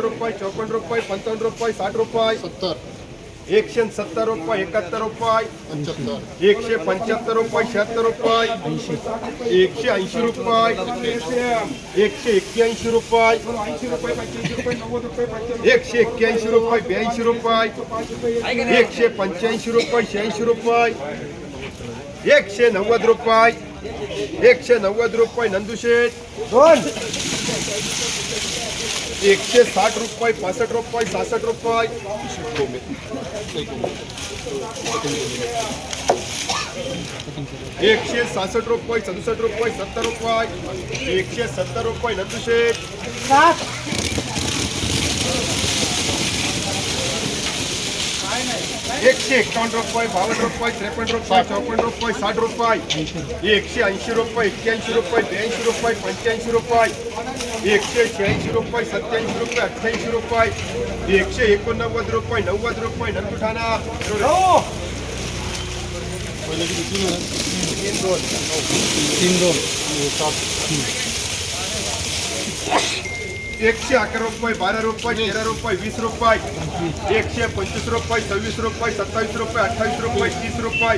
रुपये चौपन्न रुपये पंचावन्न रुपये साठ रुपये सत्तर एकशे सत्तर रुपये एकाहत्तर रुपये पंच्याहत्तर एकशे पंच्याहत्तर रुपये शहात्तर रुपये एकशे ऐंशी रुपये एकशे एक्क्याऐंशी रुपये एकशे एक्क्याऐंशी रुपये ब्याऐंशी रुपये एकशे पंच्याऐंशी रुपये शहाऐंशी रुपये एकशे नव्वद रुपये એક છે નવ્વદ રૂપિયા નંદુ શેઠ એકસો સાઠ રૂપિયા પાસઠ રૂપિયા સાસઠ રૂપિયા. છે સાસઠ રૂપિયા સદુસઠ રૂપિયા સત્તર રૂપિયા. એકસો સત્તર રૂપિયા નંદુ શેઠ एकशे एकावन्न रुपये बावन्न रुपये त्रेपन्न रुपये चौपन्न रुपये साठ रुपये एकशे ऐंशी रुपये एक्क्याऐंशी रुपये ब्याऐंशी रुपये पंच्याऐंशी रुपये एकशे शहाऐंशी रुपये सत्याऐंशी रुपये अठ्ठ्याऐंशी रुपये एकशे एकोणनव्वद रुपये नव्वद रुपये नंदुठाणा पहिले किती तीन हजार तीन दोन तीन दोन एकशे अकरा रुपये बारा रुपये तेरा रुपये वीस रुपये एकशे पंचवीस रुपये सव्वीस रुपये सत्तावीस रुपये अठ्ठावीस रुपये तीस रुपये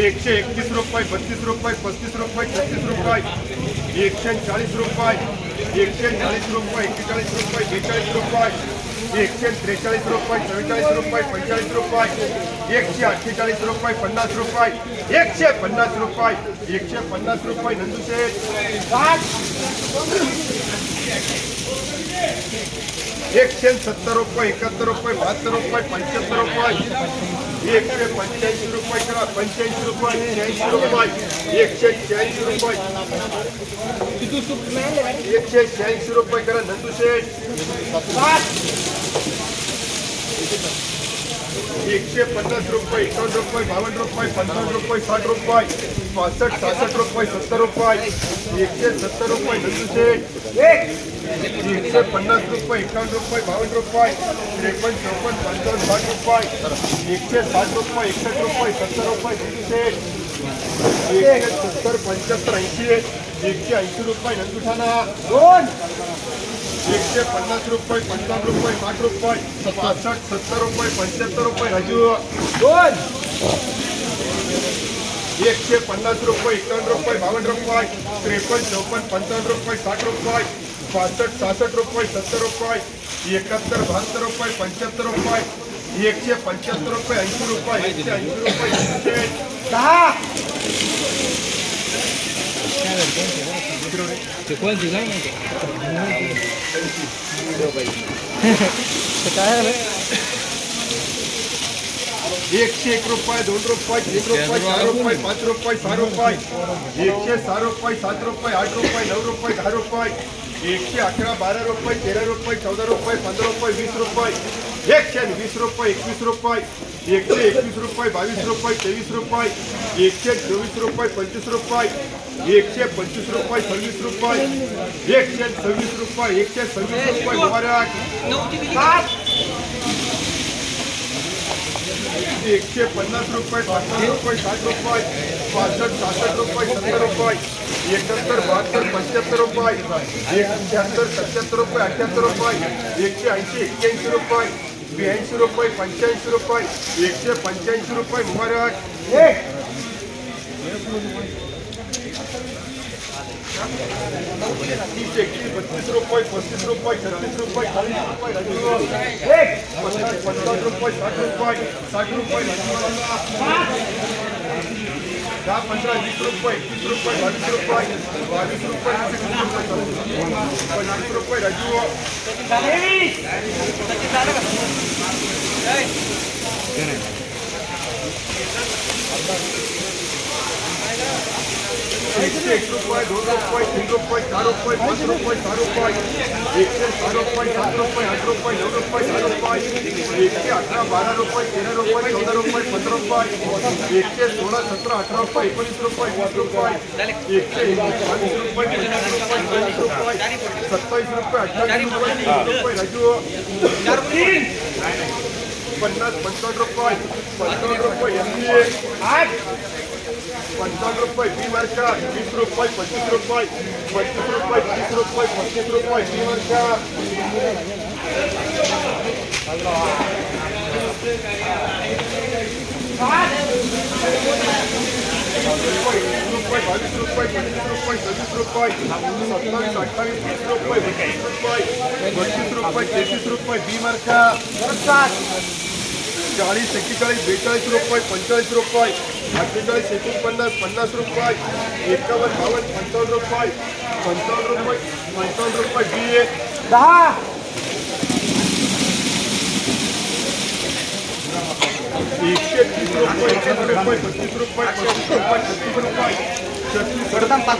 एकशे एकतीस रुपये बत्तीस रुपये पस्तीस रुपये छत्तीस रुपये एकशे चाळीस रुपये एकशे चाळीस रुपये एक्केचाळीस रुपये बेचाळीस रुपये एकशे त्रेचाळीस रुपये चव्वेचाळीस रुपये पंचेचाळीस रुपये एकशे अठ्ठेचाळीस रुपये पन्नास रुपये एकशे पन्नास रुपये एकशे पन्नास रुपये नंदुशेठ એક છે સત્તર રૂપિયા, એકાત્તર રૂપિયા, બહાત્તર રૂપિયા, પંચોતેર રૂપિયા. એક છે પંચ્યાસી રૂપિયા પંચ્યાસી રૂપિયા, છ્યાસી રૂપિયા. એકસો છ્યાસી રૂપિયા. એકસો છ્યાસી રૂપિયા કરા, નંદુ છે एकशे पन्नास रुपये एकावन्न रुपये बावन्न रुपये पंचावन्न रुपये साठ रुपये पासष्ट सहासष्ट रुपये सत्तर रुपये एकशे सत्तर रुपये नंदुशेठ एकशे पन्नास रुपये एकावन्न रुपये बावन्न रुपये त्रेपन्न चौपन्न पंचावन्न साठ रुपये एकशे साठ रुपये एकसष्ट रुपये सत्तर रुपये नंदुशेठ एकशे सत्तर पंच्याहत्तर ऐंशी एकशे ऐंशी रुपये नंदुठाणा दोन एकशे पन्नास रुपये पंचावन्न रुपये, साठ रुपये, पासष्ट, सत्तर रुपये, पंच्याहत्तर रुपये दोन. एकशे पन्नास रुपये एकावन्न रुपये, बावन्न रुपये, त्रेपन्न, चौपन्न, पंचावन्न रुपये, साठ रुपये, पासष्ट, सहासष्ट रुपये, सत्तर रुपये, एकाहत्तर, बहात्तर रुपये, पंच्याहत्तर रुपये, एकशे पंच्याहत्तर रुपये, ऐंशी रुपये, एकशे ऐंशी रुपये दहा. એક એકસો એક રૂપિયા, દોઢ રૂપિયા એક રૂપિયા, ચાર રૂપિયા, પાંચ રૂપિયા ચાર એક છે ચાર રૂપિયા, સાત રૂપિયા, આઠ રૂપિયા, નવ રૂપિયા અઢાર એક એકસો અકરા બાર રૂપિયા, તેર રૂપિયા, ચૌદ રૂપિયા, પંદર રૂપિયા, વીસ રૂપાય. पंधरा रुपये वीस रुपये एकशे आणि वीस रुपये एकवीस रुपये एकशे एकवीस रुपये बावीस रुपये तेवीस रुपये एकशे चोवीस रुपये पंचवीस रुपये एकशे पंचवीस रुपये सव्वीस रुपये एकशे सव्वीस रुपये एकशे सव्वीस रुपये मुबारक एकशे पन्नास रुपये पन्नास रुपये साठ रुपये पासष्ट सहासष्ट रुपये सत्तर रुपये एकाहत्तर बहात्तर पंच्याहत्तर रुपये शहात्तर सत्याहत्तर रुपये अठ्ठ्याहत्तर रुपये एकशे ऐंशी एक्क्याऐंशी रुपये ब्याऐंशी रुपये पंच्याऐंशी रुपये एकशे पंच्याऐंशी रुपये मुबारक तीस एकतीस बत्तीस रुपये पस्तीस रुपये छत्तीस रुपये चाळीस रुपये राजू पन्नास पंचावन्न रुपये साठ रुपये साठ रुपये दहा पंधरा वीस रुपये एकवीस रुपये बावीस रुपये बावीस रुपये पंचवीस रुपये राजू એક રૂપિયા દોઢ રૂપિયા ત્રણ રૂપિયા ચાર રૂપિયા પાંચ રૂપિયા છ રૂપિયા એકસો છ રૂપિયા સાત રૂપિયા આઠ રૂપિયા નવ રૂપિયા ચાર રૂપિયા એકસો અઢાર બાર રૂપિયા તેર રૂપિયા ચૌદ રૂપિયા પંદર રૂપિયા એકસો સોળ સત્તર અઢાર રૂપિયા એકોણીસ રૂપિયા વીસ રૂપિયા એકસો એકવીસ બાવીસ રૂપિયા સત્તાવીસ રૂપિયા અઠ્યાવીસ રૂપિયા ત્રીસ રૂપિયા રજૂ પચાસ પંચાવન રૂપિયા પંચાવન રૂપિયા એમ પંચાવન રૂપિયા બી વર્ષા વીસ રૂપિયા પચીસ રૂપિયા પચીસ રૂપિયા ત્રીસ રૂપિયા પચીસ રૂપિયા ફી વર્ષા બાવીસ રૂપિયા પચીસ રૂપિયા સત્તાવીસ અઠ્ઠાવીસ વીસ રૂપિયા પચીસ રૂપિયા પચીસ રૂપિયા ત્રીસ રૂપિયા ફી વર્ષા ચાલીસ એકેચાળીસ બેચાળીસ રૂપિયા પંચાળીસ રૂપિયા અઠ્ઠેચાળીસ એકવીસ પન્નાસ પન્નાસ રૂપિયા એકાવન બાવન પંચાવન રૂપિયા પંચાવન રૂપિયા પંચાવન રૂપિયા બી એ એકસો ત્રીસ રૂપિયા એકસો રૂપિયા પચીસ રૂપિયા પચીસ રૂપિયા છત્રીસ રૂપિયા. रुपये छत्तीस रुपये छत्तीस प्रथम पाच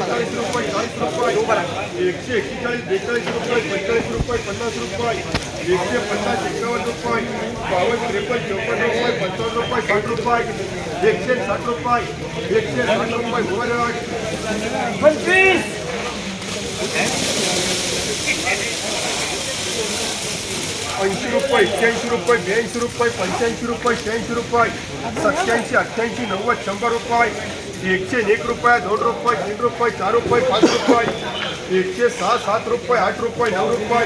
चाळीस रुपये चाळीस रुपये एकशे एक्केचाळीस बेचाळीस रुपये पंचेचाळीस रुपये पन्नास रुपये एकशे पन्नास एकावन्न रुपये बावन्न त्रेपन्न चौपन्न रुपये पंचावन्न रुपये साठ रुपये एकशे साठ रुपये एकशे साठ रुपये मोबाईल पंचवीस ऐंशी रुपये एक्क्याऐंशी रुपये ब्याऐंशी रुपये पंच्याऐंशी रुपये शहाऐंशी रुपये सत्याऐंशी अठ्ठ्याऐंशी नव्वद शंभर रुपये एकशे एक रुपये दोन रुपये तीन रुपये चार रुपये पाच रुपये एकशे सहा सात रुपये आठ रुपये नऊ रुपये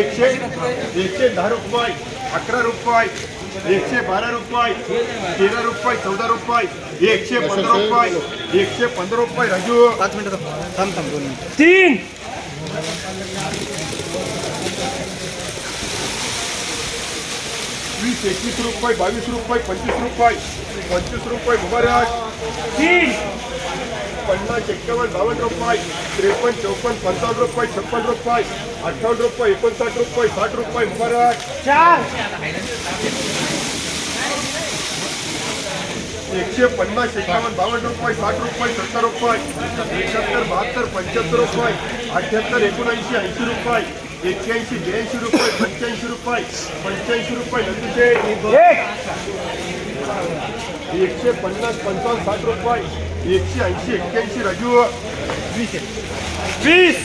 एकशे एकशे दहा रुपये अकरा रुपये एकशे बारा रुपये तेरा रुपये चौदा रुपये एकशे पंधरा रुपये एकशे पंधरा रुपये राजू पाच मिनिटं थांब थांब दोन मिनिटं तीन વીસ એકવીસ રૂપિયા બાવીસ રૂપિયા પચીસ રૂપિયા પચીસ રૂપિયા મુબારક. પન્નાસ એકાવન બાવન રૂપિયા ત્રેપન ચોપન પંચાવન રૂપિયા છપ્પન રૂપિયા અઠાવન રૂપિયા એકોણસાઠ રૂપિયા સાઠ રૂપિયા મુબારક. એકસો પન્નાસ એકાવન બાવન રૂપિયા સાઠ રૂપિયા સત્તર રૂપિયા એકાત્તર બહાત્તર પંચોતેર રૂપિયા અઠ્યાત્તર એકોણએંશી એંશી રૂપિયા एक्क्याऐंशी ब्याऐंशी रुपये पंच्याऐंशी रुपये पंच्याऐंशी रुपये नंदुशे एकशे पन्नास पंचावन्न साठ रुपये एकशे ऐंशी एक्क्याऐंशी राजू वीस वीस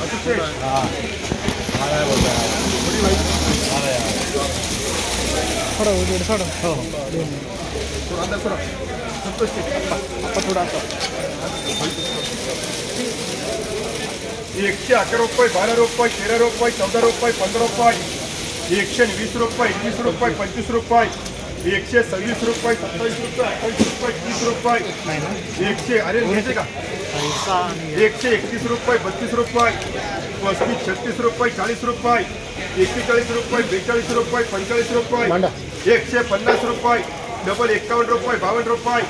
अतिशय थोडं उजेड थोडं हो हो थोडा अंदाज थोडा संतोष आप्पा थोडं असं एकशे अकरा रुपये बारा रुपये तेरा रुपये चौदा रुपये पंधरा रुपये एकशे वीस रुपये एकवीस रुपये पंचवीस रुपये एकशे सव्वीस रुपये सत्तावीस रुपये अठ्ठावीस रुपये तीस रुपये एकशे अरे घ्यायचे का एकशे एकतीस रुपये बत्तीस रुपये पस्तीस छत्तीस रुपये चाळीस रुपये एक्केचाळीस रुपये बेचाळीस रुपये पंचेचाळीस रुपये एकशे पन्नास रुपये डबल एक्कावन्न रुपये बावन्न रुपये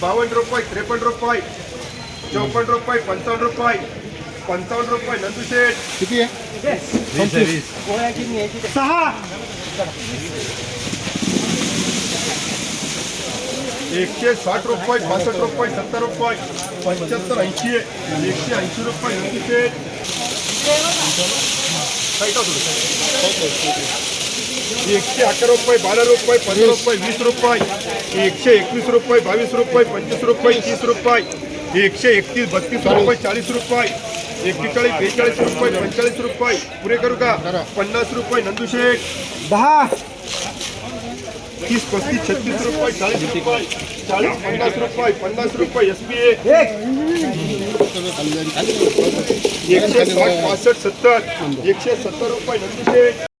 बावन्न रुपये त्रेपन्न रुपये चौपन्न रुपये पंचावन्न रुपये पंचावन्न रुपये नंदुशेठ किती आहे? सहा. एकशे साठ रुपये पासष्ट रुपये सत्तर रुपये पंच्याहत्तर ऐंशी एकशे ऐंशी रुपये नंदुशेठ काय एकशे अकरा रुपये बारा रुपये पंधरा रुपये वीस रुपये. एकशे एकवीस रुपये बावीस रुपये पंचवीस रुपये तीस रुपये. एकशे एकतीस बत्तीस रुपये चाळीस रुपये. एक्केचाळीस बेचाळीस रुपये पंचेचाळीस रुपये. पुरे करू का? पन्नास रुपये नंदुशेठ दहा. तीस पस्तीस छत्तीस रुपये चाळीस रुपये चाळीस पन्नास रुपये पन्नास रुपये एस बी एकशे साठ पासष्ट सत्तर. एकशे सत्तर रुपये नंदुशेठ